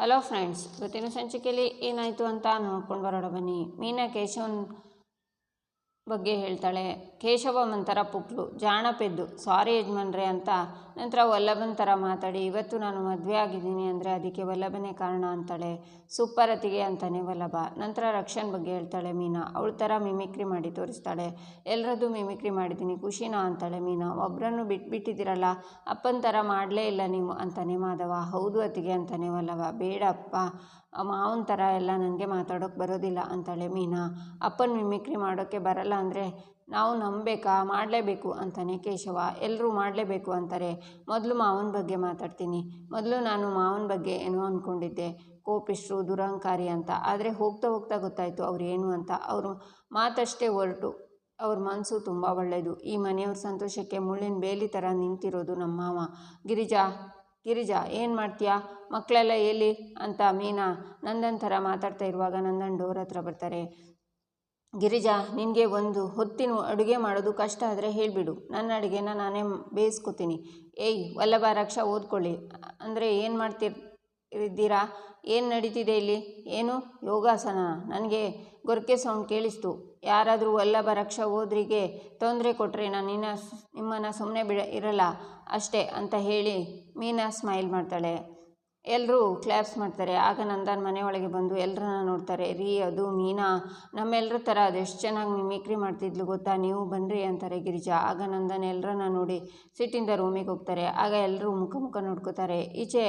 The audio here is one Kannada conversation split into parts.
ಹಲೋ ಫ್ರೆಂಡ್ಸ್ ಇವತ್ತಿನ ಸಂಚಿಕೆಯಲ್ಲಿ ಏನಾಯಿತು ಅಂತ ನೋಡ್ಕೊಂಡು ಬರೋಣ ಬನ್ನಿ. ಮೀನಾ ಕೇಶವನ್ ಬಗ್ಗೆ ಹೇಳ್ತಾಳೆ. ಕೇಶವ ಒಂಥರ ಪುಕ್ಲು ಜಾಣ ಪೆದ್ದು ಸಾರಿ ಯಜಮಾನ್ರೆ ಅಂತ. ನಂತರ ವಲ್ಲಭನ ಥರ ಮಾತಾಡಿ, ಇವತ್ತು ನಾನು ಮದುವೆ ಆಗಿದ್ದೀನಿ ಅಂದರೆ ಅದಕ್ಕೆ ವಲ್ಲಭನೇ ಕಾರಣ ಅಂತಾಳೆ. ಸೂಪರ್ ಅತಿಗೆ ಅಂತಾನೆ ವಲ್ಲಭ. ನಂತರ ರಕ್ಷನ್ ಬಗ್ಗೆ ಹೇಳ್ತಾಳೆ ಮೀನಾ. ಅವಳ ಥರ ಮಿಮಿಕ್ರಿ ಮಾಡಿ ತೋರಿಸ್ತಾಳೆ. ಎಲ್ಲರದ್ದು ಮಿಮಿಕ್ರಿ ಮಾಡಿದ್ದೀನಿ, ಖುಷಿನಾ ಅಂತಾಳೆ ಮೀನಾ. ಒಬ್ಬರನ್ನು ಬಿಟ್ಬಿಟ್ಟಿದ್ದೀರಲ್ಲ, ಅಪ್ಪನ ಥರ ಮಾಡಲೇ ಇಲ್ಲ ನೀವು ಅಂತಾನೆ ಮಾಧವ. ಹೌದು ಅತಿಗೆ ಅಂತಾನೆ ವಲ್ಲಭ. ಬೇಡ ಅಪ್ಪ, ಮಾವನ ಥರ ಎಲ್ಲ ನನಗೆ ಮಾತಾಡೋಕ್ಕೆ ಬರೋದಿಲ್ಲ ಅಂತಾಳೆ ಮೀನಾ. ಅಪ್ಪನ ಮಿಮಿಕ್ರಿ ಮಾಡೋಕ್ಕೆ ಬರಲ್ಲ ಅಂದರೆ ನಾವು ನಂಬಬೇಕಾ? ಮಾಡಲೇಬೇಕು ಅಂತಾನೆ ಕೇಶವ. ಎಲ್ಲರೂ ಮಾಡಲೇಬೇಕು ಅಂತಾರೆ. ಮೊದಲು ಮಾವನ ಬಗ್ಗೆ ಮಾತಾಡ್ತೀನಿ. ಮೊದಲು ನಾನು ಮಾವನ ಬಗ್ಗೆ ಏನೋ ಅಂದ್ಕೊಂಡಿದ್ದೆ ಕೋಪಿಷ್ಟ್ರು ದುರಹಂಕಾರಿ ಅಂತ. ಆದರೆ ಹೋಗ್ತಾ ಹೋಗ್ತಾ ಗೊತ್ತಾಯಿತು ಅವ್ರು ಏನು ಅಂತ. ಅವರು ಮಾತಷ್ಟೇ ಹೊರಟು. ಅವ್ರ ಮನಸ್ಸು ತುಂಬ ಒಳ್ಳೆಯದು ಈ ಮನೆಯವ್ರ ಸಂತೋಷಕ್ಕೆ ಮುಳ್ಳಿನ ಬೇಲಿ ಥರ ನಿಂತಿರೋದು ನಮ್ಮ ಮಾವ. ಗಿರಿಜಾ ಗಿರಿಜಾ, ಏನು ಮಾಡ್ತೀಯಾ? ಮಕ್ಕಳೆಲ್ಲ ಎಲ್ಲಿ? ಅಂತ ಮೀನಾ ನಂದನ್ ಥರ ಮಾತಾಡ್ತಾ ಇರುವಾಗ ನಂದನ್ ಡೋರ್ ಹತ್ರ ಬರ್ತಾರೆ. ಗಿರಿಜಾ, ನಿನಗೆ ಒಂದು ಹೊತ್ತಿನ ಅಡುಗೆ ಮಾಡೋದು ಕಷ್ಟ ಆದರೆ ಹೇಳಿಬಿಡು. ನನ್ನ ಅಡುಗೆನ ನಾನೇ ಬೇಯಿಸ್ಕೊತೀನಿ. ಏಯ್, ವಲ್ಲಭ, ರಕ್ಷ, ಓದ್ಕೊಳ್ಳಿ. ಅಂದರೆ ಏನು ಮಾಡ್ತಿರ್ತಿದ್ದೀರಾ ಏನು ನಡೀತಿದೆ ಇಲ್ಲಿ? ಏನು? ಯೋಗಾಸನ? ನನಗೆ ಗೊರಕೆ ಸೌಂಡ್ ಕೇಳಿಸ್ತು. ಯಾರಾದರೂ ವಲ್ಲಭ, ರಕ್ಷ, ಓದ್ರಿಗೆ ತೊಂದರೆ ಕೊಟ್ಟರೆ ನಾನು ನಿನ್ನ ನಿಮ್ಮನ್ನು ಸುಮ್ಮನೆ ಬಿಡ, ಇರಲ್ಲ. ಅಷ್ಟೇ ಅಂತ ಹೇಳಿ ಮೀನಾ ಸ್ಮೈಲ್ ಮಾಡ್ತಾಳೆ. ಎಲ್ಲರೂ ಕ್ಲ್ಯಾಪ್ಸ್ ಮಾಡ್ತಾರೆ. ಆಗ ನಂದನ್ ಮನೆ ಒಳಗೆ ಬಂದು ಎಲ್ಲರನ್ನ ನೋಡ್ತಾರೆ, ರೀ ಅದು ಮೀನಾ ನಮ್ಮೆಲ್ಲರ ಥರ ಅದೆಷ್ಟು ಚೆನ್ನಾಗಿ ಮಿಮಿಕ್ರಿ ಮಾಡ್ತಿದ್ಲು ಗೊತ್ತಾ? ನೀವು ಬನ್ನಿರಿ ಅಂತಾರೆ ಗಿರಿಜಾ. ಆಗ ನಂದನ್ ಎಲ್ಲರನ್ನ ನೋಡಿ ಸಿಟ್ಟಿಂದ ರೂಮಿಗೆ ಹೋಗ್ತಾರೆ. ಆಗ ಎಲ್ಲರೂ ಮುಖ ಮುಖ ನೋಡ್ಕೋತಾರೆ. ಈಚೆ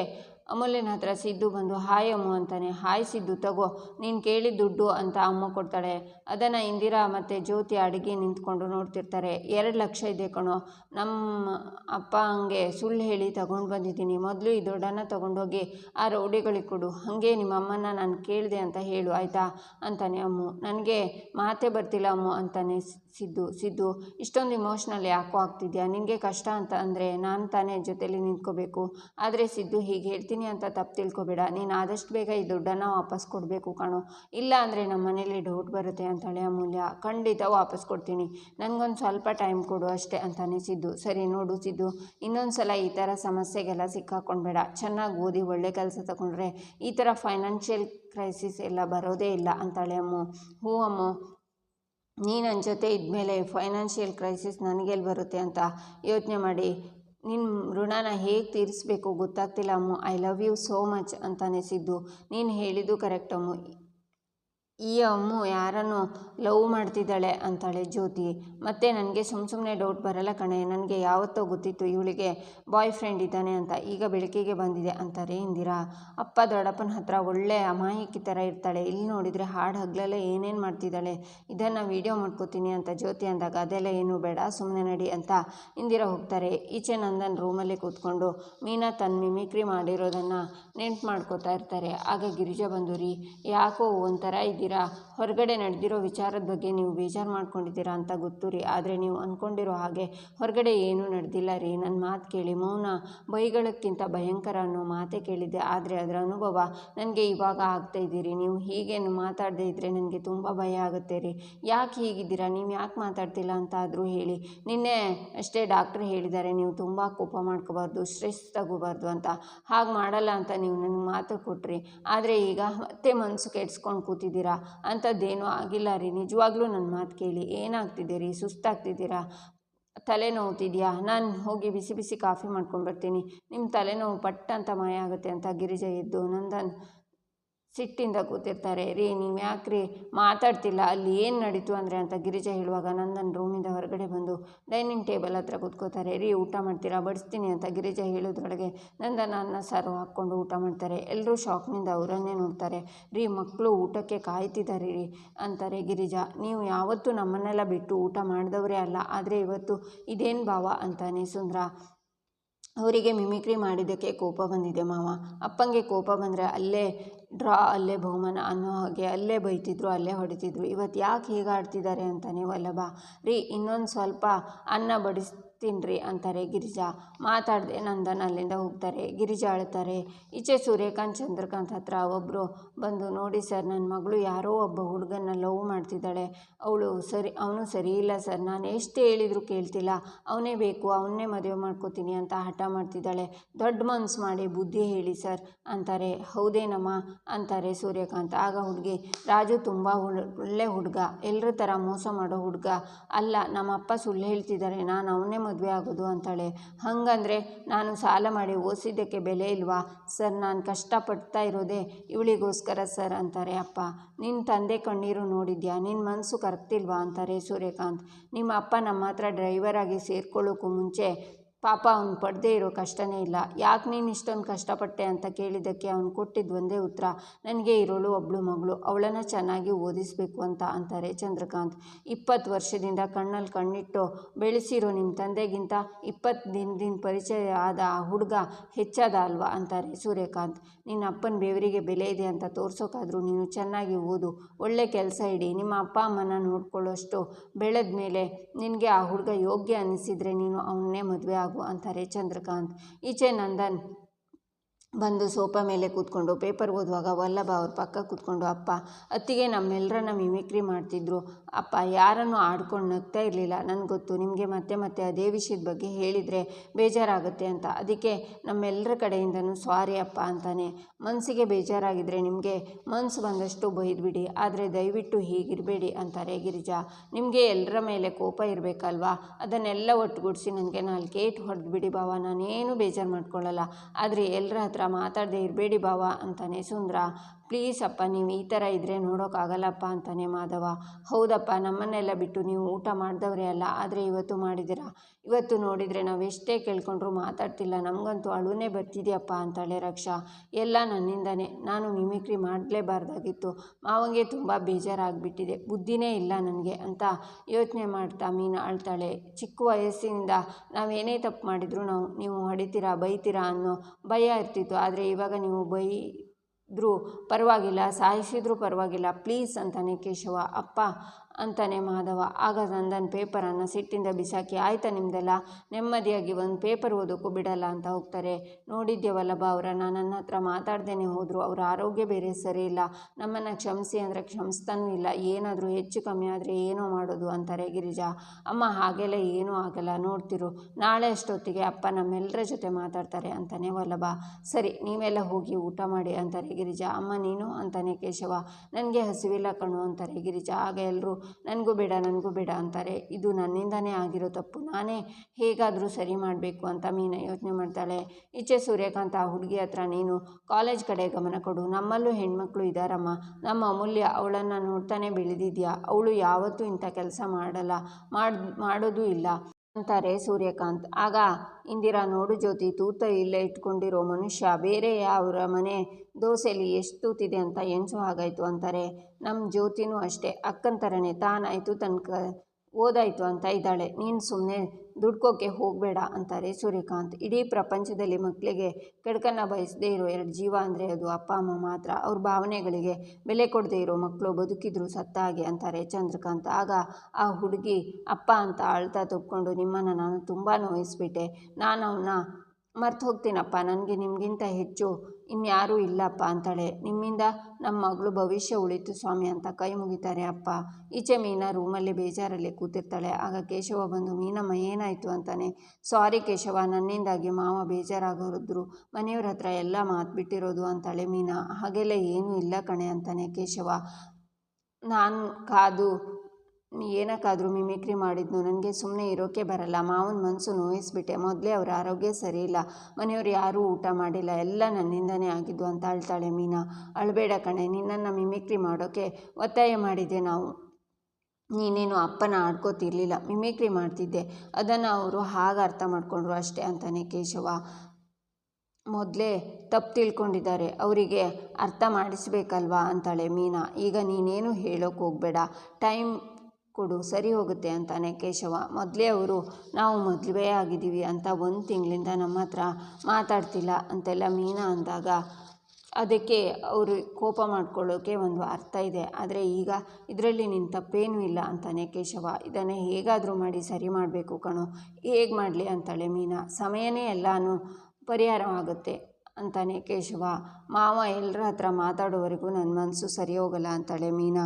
ಅಮೂಲ್ಯನ ಹತ್ರ ಸಿದ್ದು ಬಂದು, ಹಾಯ್ ಅಮ್ಮು ಅಂತಾನೆ. ಹಾಯ್ ಸಿದ್ದು, ತಗೋ, ನೀನು ಕೇಳಿ ದುಡ್ಡು ಅಂತ ಅಮ್ಮ ಕೊಡ್ತಾಳೆ. ಅದನ್ನು ಇಂದಿರಾ ಮತ್ತು ಜ್ಯೋತಿ ಅಡುಗೆ ನಿಂತ್ಕೊಂಡು ನೋಡ್ತಿರ್ತಾರೆ. ಎರಡು ಲಕ್ಷ ಇದೆ ಕಣೋ. ನಮ್ಮ ಅಪ್ಪ ಹಂಗೆ ಸುಳ್ಳು ಹೇಳಿ ತಗೊಂಡು ಬಂದಿದ್ದೀನಿ. ಮೊದಲು ಈ ದುಡ್ಡನ್ನು ತಗೊಂಡೋಗಿ ಆ ರೌಡಿಗಳಿಗೆ ಕೊಡು. ಹಾಗೆ ನಿಮ್ಮ ಅಮ್ಮನ ನಾನು ಕೇಳಿದೆ ಅಂತ ಹೇಳು, ಆಯಿತಾ? ಅಂತಾನೆ ಅಮ್ಮು. ನನಗೆ ಮಾತೇ ಬರ್ತಿಲ್ಲ ಅಮ್ಮು ಅಂತಾನೆ. ಸಿದ್ದು ಸಿದ್ದು, ಇಷ್ಟೊಂದು ಇಮೋಷ್ನಲ್ ಯಾಕೋ ಆಗ್ತಿದ್ಯಾ? ನಿನಗೆ ಕಷ್ಟ ಅಂತ ಅಂದರೆ ನಾನು ತಾನೇ ಜೊತೇಲಿ ನಿಂತ್ಕೋಬೇಕು. ಆದರೆ ಸಿದ್ದು ಹೀಗೆ ಹೇಳ್ತೀನಿ ಅಂತ ತಪ್ಪು ತಿಳ್ಕೊಬೇಡ. ನೀನು ಆದಷ್ಟು ಬೇಗ ಈ ದುಡ್ಡನ್ನು ವಾಪಸ್ ಕೊಡಬೇಕು ಕಣೋ. ಇಲ್ಲ ಅಂದರೆ ನಮ್ಮ ಮನೇಲಿ ಡೌಟ್ ಬರುತ್ತೆ ಅಂತಾಳೆ ಅಮೂಲ್ಯ. ಖಂಡಿತ ವಾಪಸ್ ಕೊಡ್ತೀನಿ. ನನಗೊಂದು ಸ್ವಲ್ಪ ಟೈಮ್ ಕೊಡು ಅಷ್ಟೇ ಅಂತಾನೆ ಸಿದ್ದು. ಸರಿ, ನೋಡು ಸಿದ್ದು. ಇನ್ನೊಂದು ಸಲ ಈ ಥರ ಸಮಸ್ಯೆಗೆಲ್ಲ ಸಿಕ್ಕಾಕೊಂಡ್ಬೇಡ. ಚೆನ್ನಾಗಿ ಓದಿ ಒಳ್ಳೆ ಕೆಲಸ ತಗೊಂಡ್ರೆ ಈ ಥರ ಫೈನಾನ್ಷಿಯಲ್ ಕ್ರೈಸಿಸ್ ಎಲ್ಲ ಬರೋದೇ ಇಲ್ಲ ಅಂತಾಳೆ ಅಮ್ಮು. ಹ್ಞೂ ಅಮ್ಮು. ನೀ ನನ್ನ ಜೊತೆ ಇದ್ಮೇಲೆ ಫೈನಾನ್ಷಿಯಲ್ ಕ್ರೈಸಿಸ್ ನನಗೆಲ್ಲಿ ಬರುತ್ತೆ ಅಂತ ಯೋಚನೆ ಮಾಡಿ ನಿನ್ನ ಋಣನ ಹೇಗೆ ತೀರಿಸಬೇಕು ಗೊತ್ತಾಗ್ತಿಲ್ಲ Ammu. I love you so much ಅಂತ ಅನಿಸಿದ್ದು ನೀನು ಹೇಳಿದ್ದು ಕರೆಕ್ಟ್ ಅಮ್ಮು. ಈ ಅಮ್ಮು ಯಾರನ್ನು ಲವ್ ಮಾಡ್ತಿದ್ದಾಳೆ ಅಂತಾಳೆ ಜ್ಯೋತಿ. ಮತ್ತೆ ನನಗೆ ಸುಮ್ಮ ಸುಮ್ಮನೆ ಡೌಟ್ ಬರಲ್ಲ ಕಣೆ, ನನಗೆ ಯಾವತ್ತೋ ಗೊತ್ತಿತ್ತು ಇವಳಿಗೆ ಬಾಯ್ ಫ್ರೆಂಡ್ ಇದ್ದಾನೆ ಅಂತ, ಈಗ ಬೆಳಕಿಗೆ ಬಂದಿದೆ ಅಂತಾರೆ ಇಂದಿರಾ. ಅಪ್ಪ ದೊಡ್ಡಪ್ಪನ ಹತ್ರ ಒಳ್ಳೆ ಅಮಾಯಕಿ ಥರ ಇರ್ತಾಳೆ ಇಲ್ಲಿ ನೋಡಿದರೆ ಹಾಡು ಹಗ್ಲಲ್ಲೇ ಏನೇನು ಮಾಡ್ತಿದ್ದಾಳೆ, ಇದನ್ನು ವೀಡಿಯೋ ಮಾಡ್ಕೋತೀನಿ ಅಂತ ಜ್ಯೋತಿ ಅಂದಾಗ ಅದೆಲ್ಲ ಏನು ಬೇಡ ಸುಮ್ಮನೆ ನಡಿ ಅಂತ ಇಂದಿರಾ ಹೋಗ್ತಾರೆ. ಈಚೆ ನಂದನ್ ರೂಮಲ್ಲಿ ಕೂತ್ಕೊಂಡು ಮೀನಾ ತನ್ನ ಮಿಮಿಕ್ರಿ ಮಾಡಿರೋದನ್ನು ನೆಂಟು ಮಾಡ್ಕೋತಾ ಇರ್ತಾರೆ. ಆಗ ಗಿರಿಜಾ ಬಂದು, ರೀ, ಯಾಕೋ ಒಂಥರ ಇದ್ದೀರಾ? Yeah. ಹೊರಗಡೆ ನಡೆದಿರೋ ವಿಚಾರದ ಬಗ್ಗೆ ನೀವು ಬೇಜಾರು ಮಾಡ್ಕೊಂಡಿದ್ದೀರಾ ಅಂತ ಗೊತ್ತು ರೀ ಆದರೆ ನೀವು ಅಂದ್ಕೊಂಡಿರೋ ಹಾಗೆ ಹೊರಗಡೆ ಏನೂ ನಡೆದಿಲ್ಲ ರೀ. ನನ್ನ ಮಾತು ಕೇಳಿ ಮೌನ, ಬೈಗಳಕ್ಕಿಂತ ಭಯಂಕರ ಅನ್ನೋ ಮಾತೇ ಕೇಳಿದ್ದೆ. ಆದರೆ ಅದರ ಅನುಭವ ನನಗೆ ಇವಾಗ ಆಗ್ತಾ ಇದ್ದೀರಿ. ನೀವು ಹೀಗೇನು ಮಾತಾಡದೇ ಇದ್ದರೆ ನನಗೆ ತುಂಬ ಭಯ ಆಗುತ್ತೆ ರೀ. ಯಾಕೆ ಹೀಗಿದ್ದೀರಾ? ನೀವು ಯಾಕೆ ಮಾತಾಡ್ತಿಲ್ಲ ಅಂತ ಆದರೂ ಹೇಳಿ. ನಿನ್ನೆ ಅಷ್ಟೇ ಡಾಕ್ಟ್ರ್ ಹೇಳಿದ್ದಾರೆ, ನೀವು ತುಂಬ ಕೋಪ ಮಾಡ್ಕೋಬಾರ್ದು, ಸ್ಟ್ರೆಸ್ ತಗೋಬಾರ್ದು ಅಂತ. ಹಾಗೆ ಮಾಡಲ್ಲ ಅಂತ ನೀವು ನನಗೆ ಮಾತು ಕೊಟ್ರಿ. ಆದರೆ ಈಗ ಮತ್ತೆ ಮನಸ್ಸು ಕೆಡ್ಸ್ಕೊಂಡು ಕೂತಿದ್ದೀರಾ ಅಂಥದ್ದೇನೂ ಆಗಿಲ್ಲ ರೀ. ನಿಜವಾಗ್ಲೂ ನನ್ನ ಮಾತು ಕೇಳಿ. ಏನಾಗ್ತಿದೆ ರೀ ತಲೆ ನೋವುತ್ತಿದೆಯಾ ನಾನು ಹೋಗಿ ಬಿಸಿ ಬಿಸಿ ಕಾಫಿ ಮಾಡ್ಕೊಂಡು ಬರ್ತೀನಿ. ನಿಮ್ಮ ತಲೆನೋವು ಪಟ್ಟಂತ ಮಾಯ ಆಗುತ್ತೆ ಅಂತ ಗಿರಿಜಾ ಎದ್ದು ನಂದನ್ ಸಿಟ್ಟಿಂದ ಕೂತಿರ್ತಾರೆ, ರೀ, ನೀವು ಯಾಕ್ರಿ ಮಾತಾಡ್ತಿಲ್ಲ? ಅಲ್ಲಿ ಏನು ನಡೀತು ಅಂದರೆ? ಅಂತ ಗಿರಿಜಾ ಹೇಳುವಾಗ ನಂದನ್ ರೂಮಿಂದ ಹೊರಗಡೆ ಬಂದು, ಡೈನಿಂಗ್ ಟೇಬಲ್ ಹತ್ರ ಕೂತ್ಕೋತಾರೆ, ರೀ, ಊಟ ಮಾಡ್ತೀರಾ? ಬಡಿಸ್ತೀನಿ ಅಂತ ಗಿರಿಜಾ ಹೇಳೋದ್ರೊಳಗೆ ನಂದನ ಅನ್ನ, ಸಾರು ಹಾಕ್ಕೊಂಡು ಊಟ ಮಾಡ್ತಾರೆ. ಎಲ್ಲರೂ ಶಾಕ್ನಿಂದ ಅವರನ್ನೇ ನೋಡ್ತಾರೆ. ರೀ ಮಕ್ಕಳು ಊಟಕ್ಕೆ ಕಾಯ್ತಿದ್ದಾರೆ ರೀ ಅಂತಾರೆ ಗಿರಿಜಾ. ನೀವು ಯಾವತ್ತೂ ನಮ್ಮನ್ನೆಲ್ಲ ಬಿಟ್ಟು ಊಟ ಮಾಡಿದವರೇ ಅಲ್ಲ, ಆದರೆ ಇವತ್ತು ಇದೇನು ಭಾವ? ಅಂತಾನೆ ಸುಂದ್ರ. ಅವರಿಗೆ ಮಿಮಿಕ್ರಿ ಮಾಡಿದ್ದಕ್ಕೆ ಕೋಪ ಬಂದಿದೆ ಮಾವ. ಅಪ್ಪಂಗೆ ಕೋಪ ಬಂದರೆ ಅಲ್ಲೇ ಡ್ರಾ ಅಲ್ಲೇ ಬಹುಮಾನ ಅನ್ನೋ ಹಾಗೆ ಅಲ್ಲೇ ಬೈತಿದ್ರು, ಅಲ್ಲೇ ಹೊಡಿತಿದ್ರು. ಇವತ್ತು ಯಾಕೆ ಹೀಗೆ ಆಡ್ತಿದ್ದಾರೆ ಅಂತಾನೆ ಬಾ. ರೀ, ಇನ್ನೊಂದು ಸ್ವಲ್ಪ ಅನ್ನ ಬಡಿಸ್ ತಿನ್ನಿರಿ ಅಂತಾರೆ ಗಿರಿಜಾ. ಮಾತಾಡದೆ ನಂದನ್ ಅಲ್ಲಿಂದ ಹೋಗ್ತಾರೆ. ಗಿರಿಜಾ ಅಳ್ತಾರೆ, ಈಚೆ ಸೂರ್ಯಕಾಂತ್, ಚಂದ್ರಕಾಂತ್ ಹತ್ರ ಒಬ್ಬರು ಬಂದು ನೋಡಿ ಸರ್ ನನ್ನ ಮಗಳು ಯಾರೋ ಒಬ್ಬ ಹುಡುಗನ ಲವ್ ಮಾಡ್ತಿದ್ದಾಳೆ. ಅವಳು ಸರಿ, ಅವನು ಸರಿ ಇಲ್ಲ ಸರ್. ನಾನು ಎಷ್ಟು ಹೇಳಿದರೂ ಕೇಳ್ತಿಲ್ಲ. ಅವನೇ ಬೇಕು, ಅವನ್ನೇ ಮದುವೆ ಮಾಡ್ಕೋತೀನಿ ಅಂತ ಹಠ ಮಾಡ್ತಿದ್ದಾಳೆ. ದೊಡ್ಡ ಮನ್ಸು ಮಾಡಿ ಬುದ್ಧಿ ಹೇಳಿ ಸರ್, ಅಂತಾರೆ. ಹೌದೇನಮ್ಮ, ಅಂತಾರೆ ಸೂರ್ಯಕಾಂತ್. ಆಗ ಹುಡುಗಿ, ರಾಜು ತುಂಬ ಒಳ್ಳೆ ಹುಡುಗ. ಎಲ್ಲರ ಥರ ಮೋಸ ಮಾಡೋ ಹುಡುಗ. ಅಲ್ಲ, ನಮ್ಮಪ್ಪ ಸುಳ್ಳು ಹೇಳ್ತಿದ್ದಾರೆ ನಾನು ಅವನ್ನೇ ಮದುವೆ ಆಗೋದು ಅಂತಾಳೆ. ಹಾಗಂದ್ರೆ ನಾನು ಸಾಲ ಮಾಡಿ ಓದಿಸಿದ್ದಕ್ಕೆ ಬೆಲೆ ಇಲ್ವಾ? ಸರ್, ನಾನು ಕಷ್ಟಪಡ್ತಾ ಇರೋದೇ ಇವಳಿಗೋಸ್ಕರ ಸರ್ ಅಂತಾರೆ ಅಪ್ಪ. ನಿನ್ನ ತಂದೆ ಕಣ್ಣೀರು ನೋಡಿದ್ಯಾ? ನಿನ್ನ ಮನಸ್ಸು ಕರ್ತಿಲ್ವಾ ಅಂತಾರೆ ಸೂರ್ಯಕಾಂತ್. ನಿಮ್ಮ ಅಪ್ಪ ನಮ್ಮ ಹತ್ರ ಡ್ರೈವರ್ ಆಗಿ ಸೇರ್ಕೊಳ್ಳೋಕ್ಕೂ ಮುಂಚೆ ಪಾಪ ಅವ್ನು ಪಡದೇ ಇರೋ ಕಷ್ಟನೇ ಇಲ್ಲ. ಯಾಕೆ ನೀನು ಇಷ್ಟೊಂದು ಕಷ್ಟಪಟ್ಟೆ ಅಂತ ಕೇಳಿದ್ದಕ್ಕೆ ಅವನು ಕೊಟ್ಟಿದ್ದು ಒಂದೇ ಉತ್ತರ, ನನಗೆ ಇರೋಳು ಒಬ್ಬಳು ಮಗಳು. ಅವಳನ್ನು ಚೆನ್ನಾಗಿ ಓದಿಸಬೇಕು ಅಂತ ಅಂತಾರೆ ಚಂದ್ರಕಾಂತ್. ಇಪ್ಪತ್ತು ವರ್ಷದಿಂದ ಕಣ್ಣಲ್ಲಿ ಕಣ್ಣಿಟ್ಟು ಬೆಳೆಸಿರೋ ನಿಮ್ಮ ತಂದೆಗಿಂತ ಇಪ್ಪತ್ತು ದಿನದಿಂದ ಪರಿಚಯ ಆದ ಆ ಹುಡುಗ ಹೆಚ್ಚಾದ ಅಲ್ವಾ ಅಂತಾರೆ ಸೂರ್ಯಕಾಂತ್. ನಿನ್ನ ಅಪ್ಪನ ಬೆವರಿಗೆ ಬೆಲೆ ಇದೆ ಅಂತ ತೋರ್ಸೋಕ್ಕಾದ್ರೂ ನೀನು ಚೆನ್ನಾಗಿ ಓದು. ಒಳ್ಳೆ ಕೆಲಸ ಇಡಿ. ನಿಮ್ಮ ಅಪ್ಪ ಅಮ್ಮನ ನೋಡ್ಕೊಳ್ಳೋಷ್ಟು ಬೆಳೆದ ಮೇಲೆ ನಿನಗೆ ಆ ಹುಡುಗ ಯೋಗ್ಯ ಅನ್ನಿಸಿದರೆ ನೀನು ಅವನ್ನೇ ಮದುವೆ ಆಗು ಅಂತಾರೆ ಚಂದ್ರಕಾಂತ್ ಈಚೆ ನಂದನ್ ಬಂದು ಸೋಫಾ ಮೇಲೆ ಕೂತ್ಕೊಂಡು ಪೇಪರ್ ಓದುವಾಗ ವಲ್ಲಭ ಅವ್ರ ಪಕ್ಕ ಕೂತ್ಕೊಂಡು, ಅಪ್ಪ, ಅತ್ತಿಗೆ ನಮ್ಮೆಲ್ಲರನ್ನ ಮಿಮಿಕ್ರಿ ಮಾಡ್ತಿದ್ರು. ಅಪ್ಪ, ಯಾರನ್ನು ಆಡ್ಕೊಂಡು ನಗ್ತಾ ಇರಲಿಲ್ಲ. ನನಗೆ ಗೊತ್ತು, ನಿಮಗೆ ಮತ್ತೆ ಮತ್ತೆ ಅದೇ ವಿಷಯದ ಬಗ್ಗೆ ಹೇಳಿದರೆ ಬೇಜಾರಾಗುತ್ತೆ ಅಂತ. ಅದಕ್ಕೆ ನಮ್ಮೆಲ್ಲರ ಕಡೆಯಿಂದನೂ ಸಾರಿ ಅಪ್ಪ ಅಂತಾನೆ. ಮನಸ್ಸಿಗೆ ಬೇಜಾರಾಗಿದ್ದರೆ ನಿಮಗೆ ಮನಸ್ಸು ಬಂದಷ್ಟು ಬೈದ್ಬಿಡಿ. ಆದರೆ ದಯವಿಟ್ಟು ಹೀಗಿರಬೇಡಿ ಅಂತಾರೆ ಗಿರಿಜಾ. ನಿಮಗೆ ಎಲ್ಲರ ಮೇಲೆ ಕೋಪ ಇರಬೇಕಲ್ವಾ? ಅದನ್ನೆಲ್ಲ ಒಟ್ಟುಗೂಡಿಸಿ ನನಗೆ ನಾಲ್ಕೇಟು ಹೊಡೆದ್ಬಿಡಿ ಬಾವ ನಾನೇನು ಬೇಜಾರು ಮಾಡ್ಕೊಳ್ಳಲ್ಲ ಆದರೆ ಎಲ್ಲರ ಹತ್ರ ಮಾತಾಡದೆ ಇರಬೇಡಿ ಬಾವ ಅಂತಾನೆ ಸುಂದ್ರ. ಪ್ಲೀಸ್ ಅಪ್ಪ ನೀವು ಈ ಥರ ಇದ್ದರೆ ನೋಡೋಕ್ಕಾಗಲ್ಲಪ್ಪ ಅಂತಾನೆ ಮಾಧವ. ಹೌದಪ್ಪ, ನಮ್ಮನ್ನೆಲ್ಲ ಬಿಟ್ಟು ನೀವು ಊಟ ಮಾಡಿದವರೇ ಅಲ್ಲ, ಆದರೆ ಇವತ್ತು ಮಾಡಿದ್ದೀರಾ? ಇವತ್ತು ನೋಡಿದರೆ ನಾವು ಎಷ್ಟೇ ಕೇಳ್ಕೊಂಡ್ರು ಮಾತಾಡ್ತಿಲ್ಲ, ನಮಗಂತೂ ಅಳುನೇ ಬರ್ತಿದೆಯಪ್ಪ ಅಂತಾಳೆ ರಕ್ಷಾ. ಎಲ್ಲ ನನ್ನಿಂದನೇ, ನಾನು ಮಿಮಿಕ್ರಿ ಮಾಡಲೇಬಾರ್ದಾಗಿತ್ತು. ಮಾವಂಗೆ ತುಂಬ ಬೇಜಾರಾಗಿಬಿಟ್ಟಿದೆ. ಬುದ್ಧಿನೇ ಇಲ್ಲ ನನಗೆ ಅಂತ ಯೋಚನೆ ಮಾಡ್ತಾ ಮೀನು ಅಳ್ತಾಳೆ ಚಿಕ್ಕ ವಯಸ್ಸಿನಿಂದ ನಾವೇನೇ ತಪ್ಪು ಮಾಡಿದರೂ ನಾವು, ನೀವು ಹೊಡಿತೀರಾ, ಬೈತೀರಾ ಅನ್ನೋ ಭಯ ಇರ್ತಿತ್ತು. ಆದರೆ ಇವಾಗ ನೀವು ಬೈ ದ್ರೂ ಪರವಾಗಿಲ್ಲ ಸಾಯಿಸಿದ್ರೂ ಪರವಾಗಿಲ್ಲ. ಪ್ಲೀಸ್ ಅಂತಾನೆ ಕೇಶವ ಅಪ್ಪ ಅಂತಾನೆ ಮಾಧವ. ಆಗ ನಂದನ್ ಪೇಪರನ್ನು ಸಿಟ್ಟಿಂದ ಬಿಸಾಕಿ, ಆಯ್ತಾ ನಿಮ್ದೆಲ್ಲ? ನೆಮ್ಮದಿಯಾಗಿ ಒಂದು ಪೇಪರ್ ಓದೋಕ್ಕೂ ಬಿಡಲ್ಲ ಅಂತ ಹೋಗ್ತಾರೆ. ನೋಡಿದ್ದೆ ವಲ್ಲಭ ಅವರನ್ನು ನನ್ನ ಹತ್ರ ಮಾತಾಡ್ದೇನೆ ಹೋದರು. ಅವರ ಆರೋಗ್ಯ ಬೇರೆ ಸರಿ ಇಲ್ಲ. ನಮ್ಮನ್ನು ಕ್ಷಮಿಸಿ ಅಂದರೆ ಕ್ಷಮಿಸ್ತಾನೂ ಇಲ್ಲ. ಏನಾದರೂ ಹೆಚ್ಚು ಕಮ್ಮಿ ಆದರೆ ಏನೋ ಮಾಡೋದು, ಅಂತಾರೆ ಗಿರಿಜಾ. ಅಮ್ಮ, ಹಾಗೆಲ್ಲ ಏನೂ ಆಗಲ್ಲ. ನೋಡ್ತಿರು. ನಾಳೆ ಅಷ್ಟೊತ್ತಿಗೆ ಅಪ್ಪ ನಮ್ಮೆಲ್ಲರ ಜೊತೆ ಮಾತಾಡ್ತಾರೆ, ಅಂತಾನೆ ವಲ್ಲಭ. ಸರಿ, ನೀವೆಲ್ಲ ಹೋಗಿ ಊಟ ಮಾಡಿ, ಅಂತಾರೆ ಗಿರಿಜಾ. ಅಮ್ಮ, ನೀನು? ಅಂತಾನೆ ಕೇಶವ. ನನಗೆ ಹಸಿವಿಲ್ಲ ಕಣು, ಅಂತಾರೆ ಗಿರಿಜಾ. ಆಗ ಎಲ್ಲರೂ ನನಗೂ ಬೇಡ ನನಗೂ ಬೇಡ ಅಂತಾರೆ. ಇದು ನನ್ನಿಂದನೇ ಆಗಿರೋ ತಪ್ಪು. ನಾನೇ ಹೇಗಾದರೂ ಸರಿ ಮಾಡಬೇಕು ಅಂತ ಮೀನ ಯೋಚನೆ ಮಾಡ್ತಾಳೆ. ಈಚೆ ಸೂರ್ಯಕಾಂತ ಆ ಹುಡುಗಿ ಹತ್ರ ನೀನು ಕಾಲೇಜ್ ಕಡೆ ಗಮನ ಕೊಡು. ನಮ್ಮಲ್ಲೂ ಹೆಣ್ಮಕ್ಳು ಇದ್ದಾರಮ್ಮ ನಮ್ಮ ಅಮೂಲ್ಯ ಅವಳನ್ನು ನೋಡ್ತಾನೆ ಬೆಳೆದಿದ್ಯಾ? ಅವಳು ಯಾವತ್ತೂ ಇಂಥ ಕೆಲಸ ಮಾಡಲ್ಲ. ಮಾಡೋದು ಮಾಡೋದೂ ಇಲ್ಲ. ಅಂತಾರೆ ಸೂರ್ಯಕಾಂತ್. ಆಗ ಇಂದಿರಾ ನೋಡು ಜ್ಯೋತಿ, ತೂತ ಇಲ್ಲೇ ಇಟ್ಕೊಂಡಿರೋ ಮನುಷ್ಯ ಬೇರೆ ಅವರ ಮನೆ ದೋಸೆಯಲ್ಲಿ ಎಷ್ಟು ತೂತಿದೆ ಅಂತ ಎಣಿಸೋ ಹಾಗಾಯಿತು ಅಂತಾರೆ. ನಮ್ಮ ಜ್ಯೋತಿನೂ ಅಷ್ಟೇ, ಅಕ್ಕನ ಥರನೇ ತಾನಾಯಿತು ತನಕ ಓದಾಯಿತು ಅಂತ ಇದ್ದಾಳೆ. ನೀನು ಸುಮ್ಮನೆ ದುಡ್ಕೋಕೆ ಹೋಗಬೇಡ ಅಂತಾರೆ ಸೂರ್ಯಕಾಂತ್. ಇಡೀ ಪ್ರಪಂಚದಲ್ಲಿ ಮಕ್ಕಳಿಗೆ ಕೆಡುಕನ್ನು ಬಯಸದೇ ಇರೋ ಎರಡು ಜೀವ ಅಂದರೆ ಅದು ಅಪ್ಪ, ಅಮ್ಮ ಮಾತ್ರ. ಅವ್ರ ಭಾವನೆಗಳಿಗೆ ಬೆಲೆ ಕೊಡದೇ ಇರೋ ಮಕ್ಕಳು ಬದುಕಿದ್ರು ಸತ್ತ ಹಾಗೆ ಅಂತಾರೆ ಚಂದ್ರಕಾಂತ್. ಆಗ ಆ ಹುಡುಗಿ ಅಪ್ಪ ಅಂತ ಅಳ್ತಾ ತೊಕ್ಕೊಂಡು ನಿಮ್ಮನ್ನು ನಾನು ತುಂಬ ನೋಯಿಸ್ಬಿಟ್ಟೆ. ನಾನು ಅವನ್ನ ಮರ್ತು ಹೋಗ್ತೀನಪ್ಪ, ನನಗೆ ನಿಮಗಿಂತ ಹೆಚ್ಚು, ಇನ್ಯಾರೂ ಇಲ್ಲಪ್ಪ ಅಂತಾಳೆ. ನಿಮ್ಮಿಂದ ನಮ್ಮ ಮಗಳು ಭವಿಷ್ಯ ಉಳಿತು ಸ್ವಾಮಿ ಅಂತ ಕೈ ಮುಗಿತಾರೆ ಅಪ್ಪ. ಈಚೆ ಮೀನಾ ರೂಮಲ್ಲಿ ಬೇಜಾರಲ್ಲಿ ಕೂತಿರ್ತಾಳೆ. ಆಗ ಕೇಶವ ಬಂದು, ಮೀನಮ್ಮ, ಏನಾಯಿತು ಅಂತಾನೆ? ಸಾರಿ ಕೇಶವ, ನನ್ನಿಂದಾಗಿ ಮಾವ ಬೇಜಾರಾಗೋದ್ರು ಮನೆಯವ್ರ ಹತ್ರ ಎಲ್ಲ ಮಾತು ಬಿಟ್ಟಿರೋದು ಅಂತಾಳೆ ಮೀನಾ. ಹಾಗೆಲ್ಲ ಏನೂ ಇಲ್ಲ ಕಣೆ ಅಂತಾನೆ ಕೇಶವ. ನಾನು ಕಾದು ಏನಕ್ಕಾದರೂ ಮಿಮಿಕ್ರಿ ಮಾಡಿದ್ನು, ನನಗೆ ಸುಮ್ಮನೆ ಇರೋಕ್ಕೆ ಬರಲ್ಲ. ಮಾವನ ಮನಸ್ಸು ನೋಯಿಸ್ಬಿಟ್ಟೆ. ಮೊದಲೇ ಅವರ ಆರೋಗ್ಯ ಸರಿ ಇಲ್ಲ ಮನೆಯವ್ರು ಯಾರೂ ಊಟ ಮಾಡಿಲ್ಲ. ಎಲ್ಲ ನನ್ನಿಂದನೇ ಆಗಿದ್ದು ಅಂತ ಅಳ್ತಾಳೆ ಮೀನಾ. ಅಳಬೇಡ ಕಣೆ, ನಿನ್ನನ್ನು ಮಿಮಿಕ್ರಿ ಮಾಡೋಕ್ಕೆ ಒತ್ತಾಯ ಮಾಡಿದ್ದೆ ನಾವು. ನೀನೇನು ಅಪ್ಪನ ಆಡ್ಕೋತಿರ್ಲಿಲ್ಲ. ಮಿಮಿಕ್ರಿ ಮಾಡ್ತಿದ್ದೆ. ಅದನ್ನು ಅವರು ಹಾಗೆ ಅರ್ಥ ಮಾಡಿಕೊಂಡ್ರು ಅಷ್ಟೇ ಅಂತಾನೆ ಕೇಶವ. ಮೊದಲೇ ತಪ್ಪು ತಿಳ್ಕೊಂಡಿದ್ದಾರೆ. ಅವರಿಗೆ ಅರ್ಥ ಮಾಡಿಸ್ಬೇಕಲ್ವಾ ಅಂತಾಳೆ ಮೀನಾ. ಈಗ ನೀನೇನು ಹೇಳೋಕೆ ಹೋಗಬೇಡ. ಟೈಮ್ ಕೊಡು, ಸರಿ ಹೋಗುತ್ತೆ ಅಂತಾನೆ ಕೇಶವ. ಮೊದಲೇ ಅವರು, ನಾವು ಮದುವೆ ಆಗಿದ್ದೀವಿ ಅಂತ ಒಂದು ತಿಂಗಳಿಂದ ನಮ್ಮ ಹತ್ರ ಮಾತಾಡ್ತಿಲ್ಲ ಅಂತೆಲ್ಲ ಮೀನಾ ಅಂದಾಗ ಅದಕ್ಕೆ ಅವರು ಕೋಪ ಮಾಡ್ಕೊಳ್ಳೋಕೆ ಒಂದು ಅರ್ಥ ಇದೆ. ಆದರೆ ಈಗ ಇದರಲ್ಲಿ ನಿನ್ನ ತಪ್ಪೇನೂ ಇಲ್ಲ ಅಂತಾನೆ ಕೇಶವ. ಇದನ್ನು ಹೇಗಾದರೂ ಮಾಡಿ ಸರಿ ಮಾಡಬೇಕು ಕಣೋ. ಹೇಗೆ ಮಾಡಲಿ ಅಂತಾಳೆ ಮೀನಾ. ಸಮಯನೇ ಎಲ್ಲನೂ ಪರಿಹಾರವಾಗುತ್ತೆ ಅಂತಾನೆ ಕೇಶವ. ಮಾವ ಎಲ್ಲರ ಹತ್ರ ಮಾತಾಡೋವರೆಗೂ ನನ್ನ ಮನಸ್ಸು ಸರಿ ಹೋಗಲ್ಲ ಅಂತಾಳೆ ಮೀನಾ.